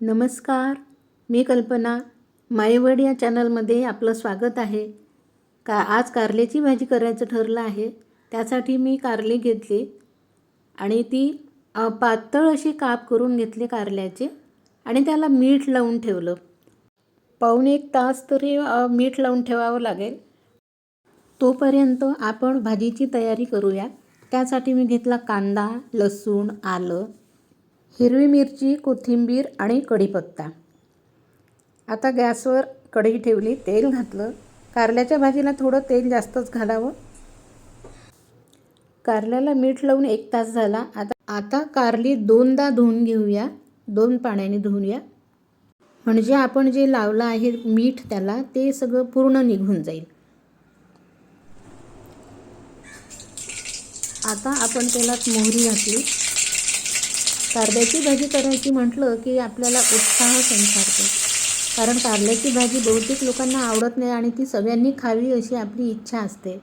नमस्कार मी कल्पना. मायवड या चॅनलमध्ये आपलं स्वागत आहे. का आज कारल्याची भाजी करायचं ठरलं आहे त्यासाठी मी कारले घेतले आणि ती पातळ अशी काप करून घेतले कारल्याचे आणि त्याला मीठ लावून ठेवलं. पाऊणे एक तास तरी मीठ लावून ठेवावं लागेल. तोपर्यंत आपण भाजीची तयारी करूया. त्यासाठी मी घेतला कांदा लसूण आलं हिरवी मिरची कोथिंबीर आणि कढीपत्ता. आता गॅसवर कढई ठेवली तेल घातलं. कारल्याच्या भाजीला थोडं तेल जास्तच घालावं. कारल्याला मीठ लावून एक तास झाला. आता आता कारली दोनदा धुवून घेऊया. दोन पाण्याने धुवूया. म्हणजे आपण जे लावलं आहे मीठ त्याला ते सगळं पूर्ण निघून जाईल. आता आपण त्याला मोहरी घातली. कारल्याची भाजी करायची म्हटलं की आपल्याला उत्साह संसारतो. कारण कारल्याची भाजी बहुतेक लोकांना आवडत नाही आणि ती सगळ्यांनी खावी अशी आपली इच्छा असते.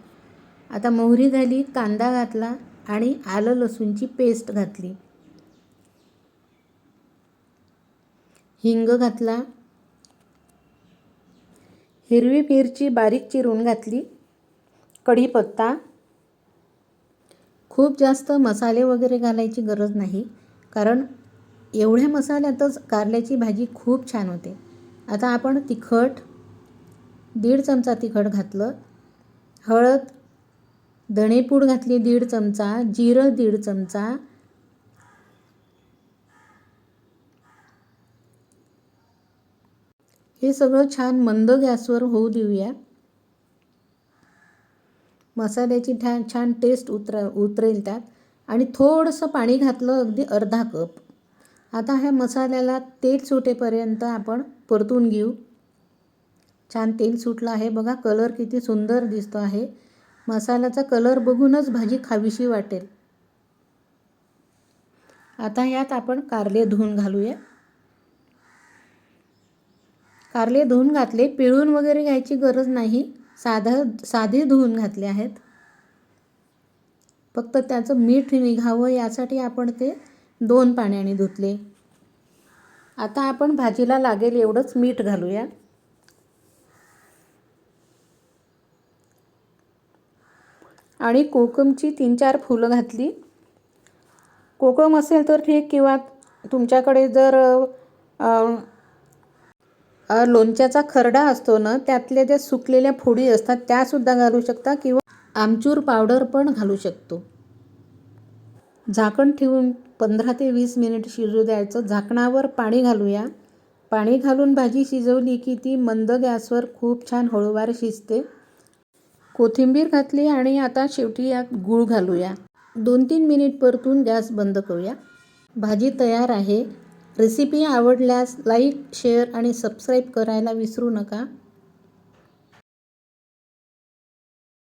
आता मोहरी झाली कांदा घातला आणि आलं लसूणची पेस्ट घातली. हिंग घातला. हिरवी मिरची बारीक चिरून घातली. कढीपत्ता. खूप जास्त मसाले वगैरे घालायची गरज नाही. कारण एवढ्या मसाल्यातच कारल्याची भाजी खूप छान होते. आता आपण तिखट दीड चमचा तिखट घातलं. हळद धणेपूड घातली दीड चमचा जिरं दीड चमचा. हे सगळं छान मंद गॅसवर होऊ देऊया. मसाल्याची छान छान टेस्ट उतर उतरेल त्यात. आणि थोडंसं पाणी घातलं अगदी अर्धा कप. आता ह्या मसाल्याला तेल सुटेपर्यंत आपण परतून घेऊ. छान तेल सुटलं आहे. बघा कलर किती सुंदर दिसतो आहे. मसाल्याचा कलर बघूनच भाजी खावीशी वाटेल. आता यात आपण कारले धुवून घालूया. कारले धुवून घातले. पिळून वगैरे घ्यायची गरज नाही. साधं साधे धुवून घातले आहेत. फक्त त्याचं मीठ निघावं यासाठी आपण ते दोन पाण्याने धुतले. आता आपण भाजीला लागेल एवढंच मीठ घालूया. आणि कोकमची तीन चार फुलं घातली. कोकम असेल तर ठीक किंवा तुमच्याकडे जर लोणच्याचा खरडा असतो ना त्यातल्या ज्या सुकलेल्या फोडी असतात त्यासुद्धा घालू शकता किंवा आमचूर पावडर पण घालू शकतो. झाकण ठेवून पंधरा ते वीस मिनिट शिजू द्यायचं. झाकणावर पाणी घालूया. पाणी घालून भाजी शिजवली की ती मंद गॅसवर खूप छान हळूवार शिजते. कोथिंबीर घातली आणि आता शेवटी यात गूळ घालूया. दोन तीन मिनिट परतून गॅस बंद करूया. भाजी तयार आहे. रेसिपी आवडल्यास लाईक शेअर आणि सबस्क्राईब करायला विसरू नका.